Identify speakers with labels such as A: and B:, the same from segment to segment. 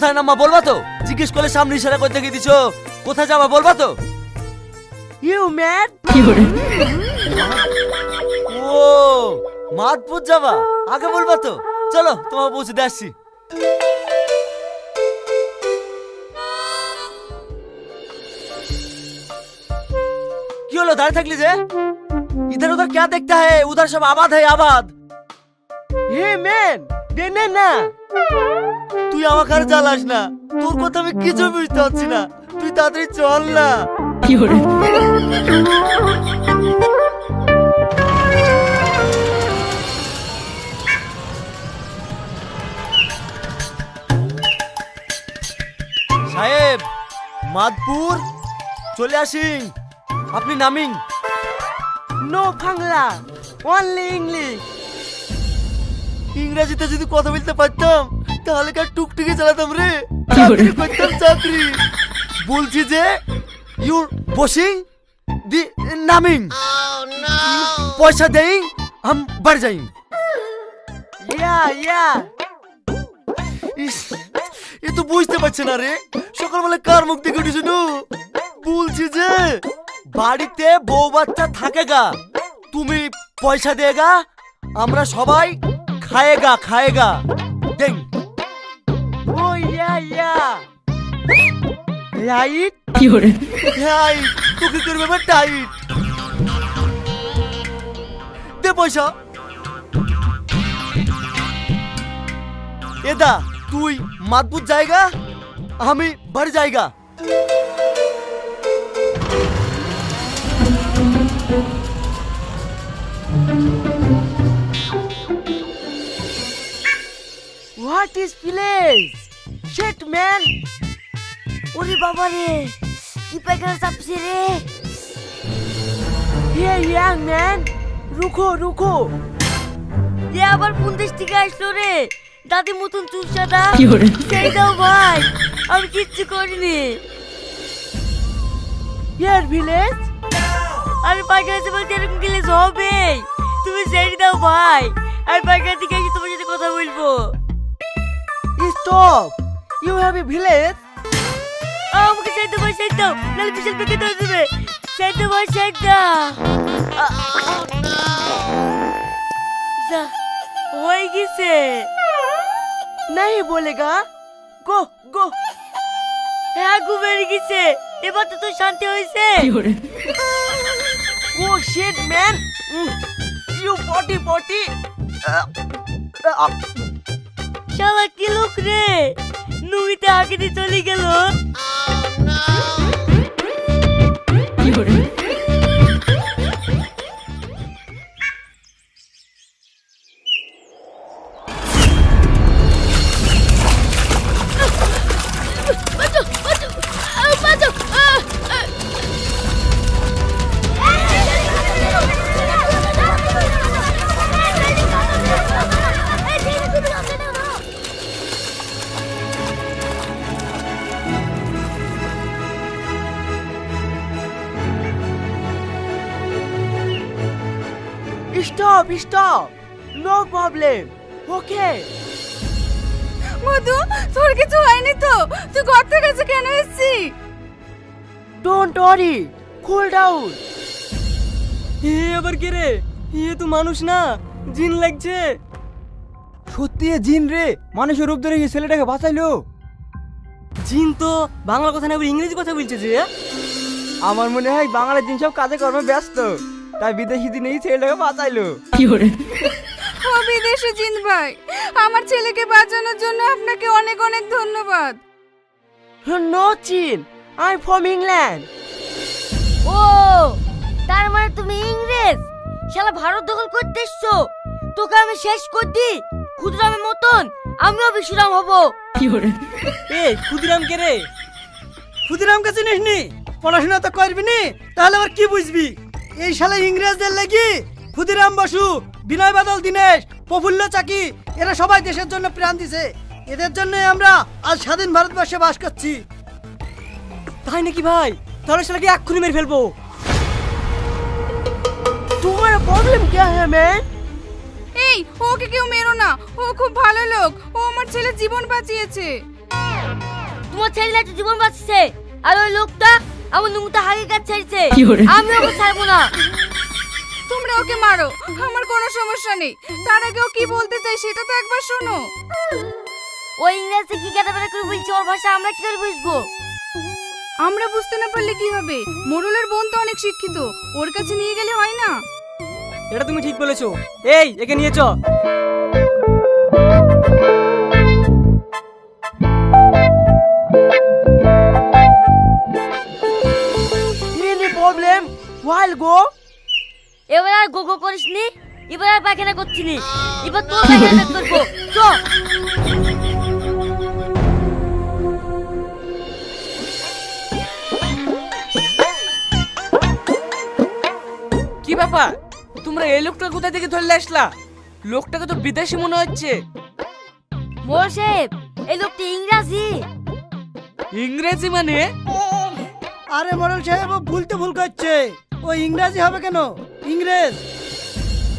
A: কোথায় নামা বলবা তো জিজ্ঞেস করলে সামনে ইশারা করে দেখিয়ে দিছো কোথায় যাবা বলবা তো
B: ইউ ম্যান
A: ও মাদপুর যাবা আগে বলবা তো চলো তোমার পৌঁছে দিয়ে আসছি কি হলো দাঁড়িয়ে থাকলি যে इधर उधर क्या देखता है उधर सब आबाद है आबाद
B: হে ম্যান দেনে না
A: তুই আমাকে আর জ্বালাস না। তোর কথা আমি কিছু বুঝতে পারছি না। তুই তাড়াতাড়ি চল না। সাহেব মাদপুর চলে আসিং আপনি নামিং
B: নো বাংলা অনলি ইংলিশ
A: ইংরেজিতে যদি কথা বলতে পারতাম তাহলে কার টুকটুকি চালাতাম রে। চাকরি চাকরি। বলছি যে ইউ বসিং দি নামিং। পয়সা দেই হাম বার যাই।
B: ইয়া ইয়া।
A: এ তো বুঝতে পারছে না রে। সকালবেলা কার মুক্তি দেখে উঠেছিল বলছি যে বাড়িতে বউ বাচ্চা থাকে গা। তুমি পয়সা দেগা আমরা সবাই খায়ে খায়েগা খায়েগা
B: দেখ ইয়া ইয়া রাইট
A: হাই তোকে করবে এবার টাইট দে পয়সা এদা তুই মাতবুত জায়গা আমি বাড়ি জায়গা
B: what is place shit man
C: ওরে বাবা রে কি পায়খানা চাপছে রে
B: হে ইয়াং ম্যান রুকো রুকো
C: এ আবার কোন দেশ থেকে আসলো রে দাদি মতন চুল সাদা সেই দাও ভাই আমি কিচ্ছু করিনি
B: ইয়ার ভিলেজ
C: আমি পায়খানা চাপাল এরকম গেলে হবে তুমি সেই দাও ভাই আমি পায়খানা থেকে তোমার সাথে কথা বলব
B: stop! You have a village?
C: Oh, আমাকে সাইড দাও সাইড দাও দেবে। সাইড দাও সাইড দাও যা হয়ে গেছে।
B: নাই হ্যাঁ, বলেগা গো গো
C: হ্যাঁ গু বেড়ে গেছে। এবার তো তোর শান্তি হয়েছে।
B: ও shit man you potty potty
C: শালা কি লোক রে। নুইতে আগে দিয়ে চলে গেল।
B: oh, কি প্রবলেম ওকে
D: মধু তোর কিছু হয়নি তো? তুই গর্তের কাছে কেন এসেছি
B: ডোন্ট ওয়ারি কুল ডাউন
E: এ আবার কে রে? এ তো মানুষ না জিন লাগছে।
F: সত্যি এ জিন রে? মানুষের রূপ ধরে গিয়ে ছেলেটাকে বাঁচাইলো।
E: জিন তো বাংলা কথা না বলে ইংরেজি কথা বলছে যে।
F: আমার মনে হয় বাংলা জিন সব কাজে কর্মে ব্যস্ত। তাই বিদেশি দিনেই ছেলেটাকে বাঁচাইলো।
D: কি ও বিদেশে জিন ভাই আমার ছেলেকে বাঁচানোর জন্য আপনাকে অনেক অনেক ধন্যবাদ।
B: নো চিন আই ফ্রম ইংল্যান্ড
C: ও তার মানে তুমি ইংরেজ? শালা ভারত দখল করতে এসছো। তোকে আমি শেষ করে দিই ক্ষুদিরামের মতন আমিও বিশ্রাম হব।
E: এ ক্ষুদিরাম কে রে? ক্ষুদিরামকে চিনিস নি পড়াশোনা তো করবি নি তাহলে আবার কি বুঝবি? এই শালা ইংরেজদের লাগি ক্ষুদিরাম বসু বিনয় বাদল দীনেশ প্রফুল্ল চাকি এরা সবাই দেশের জন্য প্রাণ দিছে। এদের জন্য আমরা আজ স্বাধীন ভারতবর্ষে বাস করছি। তাই নাকি ভাই? তাহলে সেটাকে এক্ষুনি মেরে ফেলব।
B: তোমার প্রবলেম কে হ্যাঁ ম্যান
D: এই ওকে কেউ মেরো না। ও খুব ভালো লোক। ও আমার ছেলে জীবন বাঁচিয়েছে।
G: তোমার ছেলে তো জীবন বাঁচিয়েছে? আর ওই লোকটা আমার নুমুটা হাগে কাজ ছেড়েছে। আমি ওকে ছাড়বো না।
D: তোমরা ওকে মারো। আমার কোনো সমস্যা নেই। তার আগে ও কি বলতে চাই সেটা তো একবার শোনো।
G: ওই ইংরেজি কি কেটে বেড়ে করে বলছে ওর ভাষা আমরা কি করে বুঝব?
D: আমরা বুঝতে না পারলে কি হবে? মোরলের বোন তো অনেক শিক্ষিত। ওর কাছে নিয়ে গেলে হয় না?
E: এটা তুমি ঠিক বলেছ। এই একে নিয়ে চ।
B: Any problem while go?
G: এবার আর গোগো করিস নি এবার আর পায়খানা করছি নি। এবার তোর পায়খানা করব। চ
H: কি ব্যাপার? তোমরা এই লোকটা কোথা থেকে ধরলে আসলা? লোকটাকে তো বিদেশি মনে হচ্ছে।
G: মোর সাহেব এই লোকটি ইংরাজি।
H: ইংরেজি মানে?
E: আরে মরল সাহেব ও ভুলতে ভুল করছে। ও ইংরাজি হবে কেন? ইংরেজ!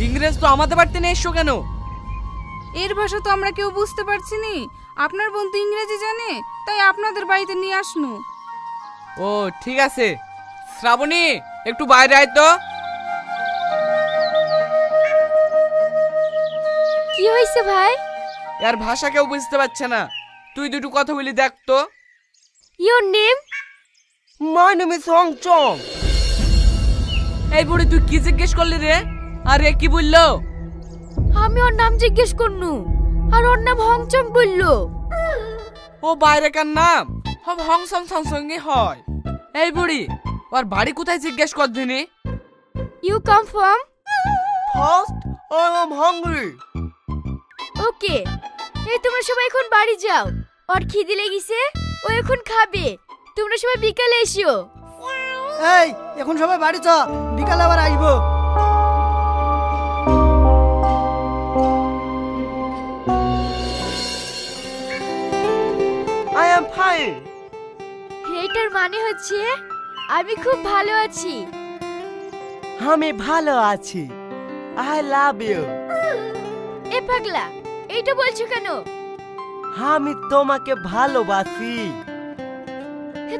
H: ইংরেজ তো আমাদের বাড়িতে নিয়ে এসছো কেন?
D: এর ভাষা তো আমরা কেউ বুঝতে পারছি নি। আপনার বোন তো ইংরেজি জানে তাই আপনাদের বাড়িতে নিয়ে আসনু।
H: ও ঠিক আছে। শ্রাবণী একটু বাইরে আয় তো।
G: কি হয়েছে ভাই?
H: আর ভাষা কেউ বুঝতে পারছে না। তুই দুটো কথা বলি দেখ তো।
G: Your name
B: my name is Hong Chong
H: এই বুড়ি তুই কি জিজ্ঞেস করলি রে? আরে কি বলল?
G: আমি ওর নাম জিজ্ঞেস করনু আর ওর নাম হংচং বলল।
H: ও বাইরেকার নাম? সব হংসং সঙ্গে হয়। এই বুড়ি ওর বাড়ি কোথায় জিজ্ঞেস কর দিনি
G: you come from
B: first I am hungry
G: okay এই তোমরা সবাই এখন বাড়ি যাও। ওর খিদে লেগেছে ও এখন খাবে। তোমরা সবাই বিকালে এসো।
E: এই এখন সবাই বাড়ি চ বিকালে আবার আসব।
B: আই এম ফাইন
G: এইটার মানে হচ্ছে আমি খুব ভালো আছি।
B: আমি ভালো আছি। আই লাভ ইউ
G: এ পাগলা এইটা বলছো কেন?
B: আমি তোমাকে ভালোবাসি।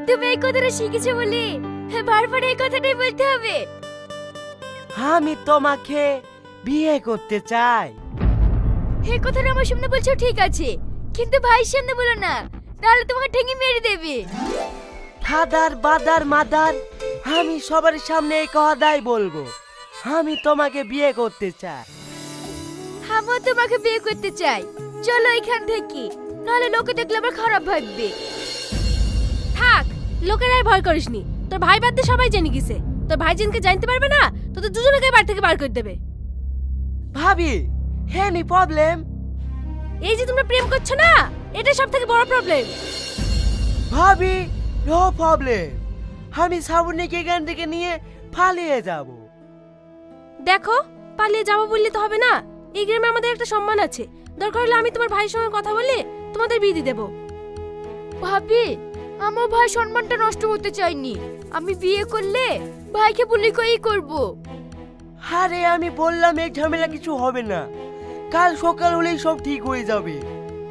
G: তুমি এই কথাটা শিখেছো বলে বারবার এই কথাটাই বলতে হবে।
B: আমি তোমাকে বিয়ে করতে চাই।
G: এই কথাটা আমার সামনে বলছো ঠিক আছে কিন্তু ভাই সামনে বলো না তাহলে তোমাকে ঠেঙে মেরে দেবে।
B: ফাদার বাদার মাদার আমি সবার সামনে এই কথাই বলব আমি তোমাকে বিয়ে করতে চাই।
G: আমিও তোমাকে বিয়ে করতে চাই। চলো এখান থেকে নাহলে লোকে দেখলে আবার খারাপ ভাববে।
I: থাক লোকেরাই ভয় করিসনি তোর ভাই বাদ দিয়ে সবাই জেনে গেছে। তোর ভাই জেনকে জানতে পারবে না? তোদের দুজনকে বাড়ি থেকে বার করে দেবে।
B: ভাবি হ্যানি প্রবলেম
I: এই যে তোমরা প্রেম করছ না এটা সব থেকে বড় প্রবলেম
B: ভাবি নো প্রবলেম আমি শ্রাবণীকে এখান থেকে নিয়ে পালিয়ে যাব।
I: দেখো পালিয়ে যাব বললে তো হবে না। এই গ্রামে আমাদের একটা সম্মান আছে। দরকার হলে আমি তোমার ভাইয়ের সঙ্গে কথা বলে তোমাদের বিয়ে দিয়ে দেবো।
G: ভাবি আমার ভাই সম্মানটা নষ্ট হতে চাইনি। আমি বিয়ে করলে ভাইকে বলি কই করব।
B: আরে, আমি বললাম এক ঝামেলা কিছু হবে না। কাল সকাল হলেই সব ঠিক হয়ে যাবে।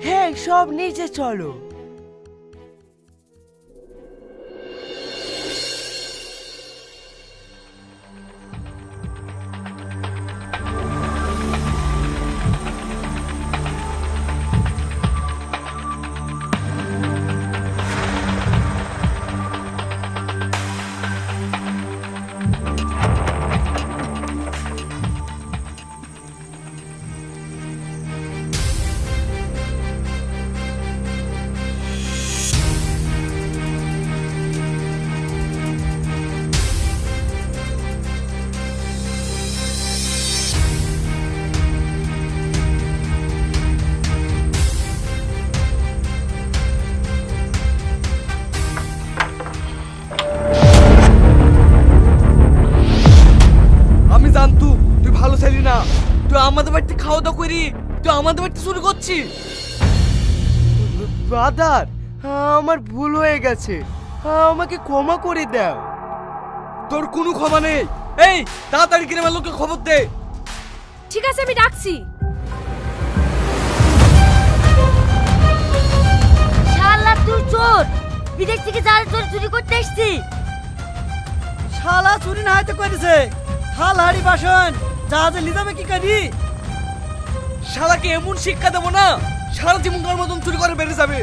B: হ্যাঁ সব নিচে চলো।
H: তুই আমাদের বাড়িতে শুরু করছিস
B: ব্রাদার আমার ভুল হয়ে গেছে। আমাকে ক্ষমা করে দাও।
H: তোর কোনো ক্ষমা নেই। এই তাড়াতাড়ি গ্রামের লোককে খবর দে।
I: ঠিক আছে আমি ডাকছি।
G: শালা
C: চোর! বিদেশ থেকে যারা চোর চুরি করতে এসছি।
E: শালা চুরি না হয়তো করেছে থাল হাড়ি বাসন জাহাজে নিয়ে যাবে কি করি
H: শালাকে এমন শিক্ষা দেবো না সারা জীবনকার মতন চুরি করে বেড়ে যাবে।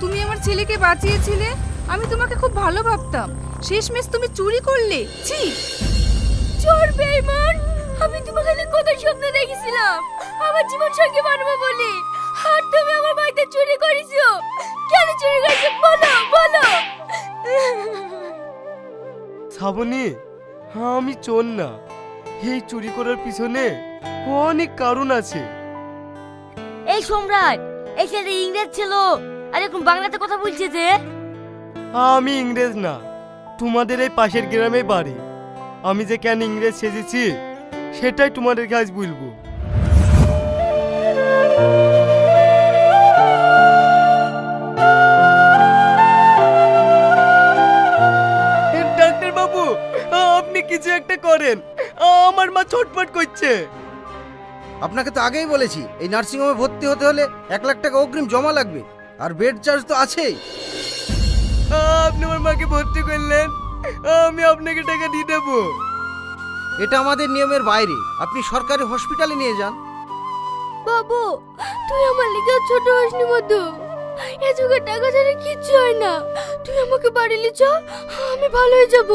D: তুমি আমার ছেলেকে বাঁচিয়েছিলে আমি তোমাকে খুব ভালো ভাবতাম। শেষ শেষমেশ তুমি চুরি করলে ছি।
C: চোর বেইমান আমি তোমাকে কথা স্বপ্ন দেখেছিলাম। আমার জীবন সঙ্গে মানবো বলে। আর তুমি আমার বাড়িতে চুরি করেছ। কেন চুরি করেছ? বলো বলো।
J: শ্রাবণী আমি চোর না। এই চুরি করার পিছনে অনেক কারণ আছে।
C: এই সম্রাট এই ছেলে ইংরেজ ছিল আর এখন বাংলাতে কথা বলছে যে?
J: আমি ইংরেজ না তোমাদের এই পাশের গ্রামে বাড়ি। আমি যে কেন ইংরেজ সেজেছি সেটাই তোমাদের আজ বলব। ডাক্তার বাবু আপনি কিছু একটা করেন। আমার মা ছটফট করছে।
K: আপনাকে তো আগেই বলেছি এই নার্সিংহোমে ভর্তি হতে হলে এক লাখ টাকা অগ্রিম জমা লাগবে আর বেড চার্জ তো আছেই।
J: আপনি আমার মাকে ভর্তি করলেন আমি আপনাকে টাকা দিয়ে দেবো।
K: এটা আমাদের নিয়মের বাইরে আপনি সরকারি হসপিটালে নিয়ে যান।
C: বাবু তুই আমার লিগে ছোট হসনি মধু। এ যুগে টাকা ছাড়া কিচ্ছু হয় না। তুই আমাকে বাড়ি লি চ আমি ভালো হয়ে যাব।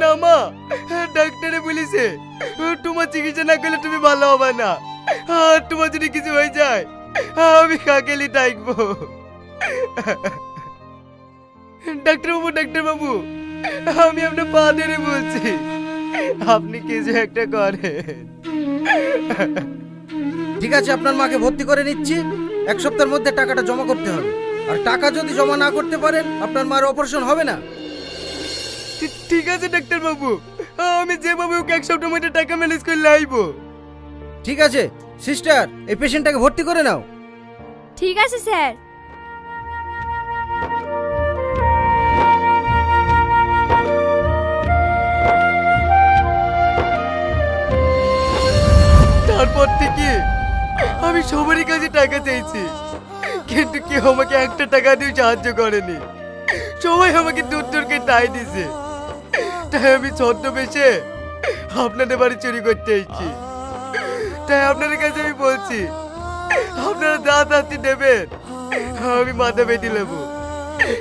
J: না মা ডাক্তারে বলেছে, তোমার চিকিৎসা না করলে তুমি ভালো হবে না। আর তোমার যদি কিছু হয়ে যায়, আমি কাকেলি ডাকবো? ডাক্তার বাবু ডাক্তার বাবু আমি আপনার পা ধরে বলছি, আপনি কিছু একটা করেন।
K: ঠিক আছে, আপনার মাকে ভর্তি করে নিচ্ছি। এক সপ্তাহের মধ্যে টাকাটা জমা করতে হবে। আর টাকা যদি জমা না করতে পারেন, আপনার মার অপারেশন হবে না।
J: ঠিক আছে ডাক্তার বাবু আমি যেভাবে ওকে এক সপ্তাহের মধ্যে টাকা ম্যানেজ করলে আইবো
K: ঠিক আছে সিস্টার এই পেশেন্টটাকে ভর্তি করে নাও।
C: ঠিক আছে স্যার।
J: তারপর থেকে আমি সবারই কাছে টাকা চেয়েছি কিন্তু কেউ আমাকে একটা টাকা দিয়ে সাহায্য করেনি। সবাই আমাকে দূর দূরকে টাই দিছে তাই আমি ছদ্মবেশে আপনাদের বাড়ি চুরি করতে এসেছি। তাই আপনাদের কাছে আমি বলছি, আপনারা যা শাস্তি দেবেন আমি মাথা বেঁধে নেব।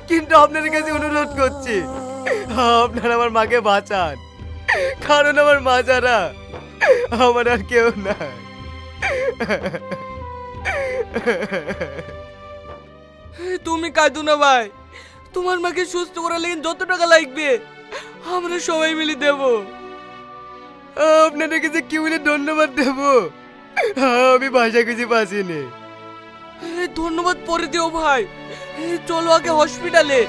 J: কিন্তু আপনাদের কাছে অনুরোধ করছি, আপনারা আমার মাকে বাঁচান। কারণ আমার মা যারা, আমার আর কেউ নাই।
H: তুমি কাঁদো না ভাই, তোমার মাকে সুস্থ করার লেগে যত টাকা লাগবে আমরা সবাই মিলে দেব।
J: আপনাদের কাছে কি বলে ধন্যবাদ দেব আমি ভাষা কিছু পাচ্ছিনি।
H: ধন্যবাদ পরে দিও ভাই। চলো আগে হসপিটালে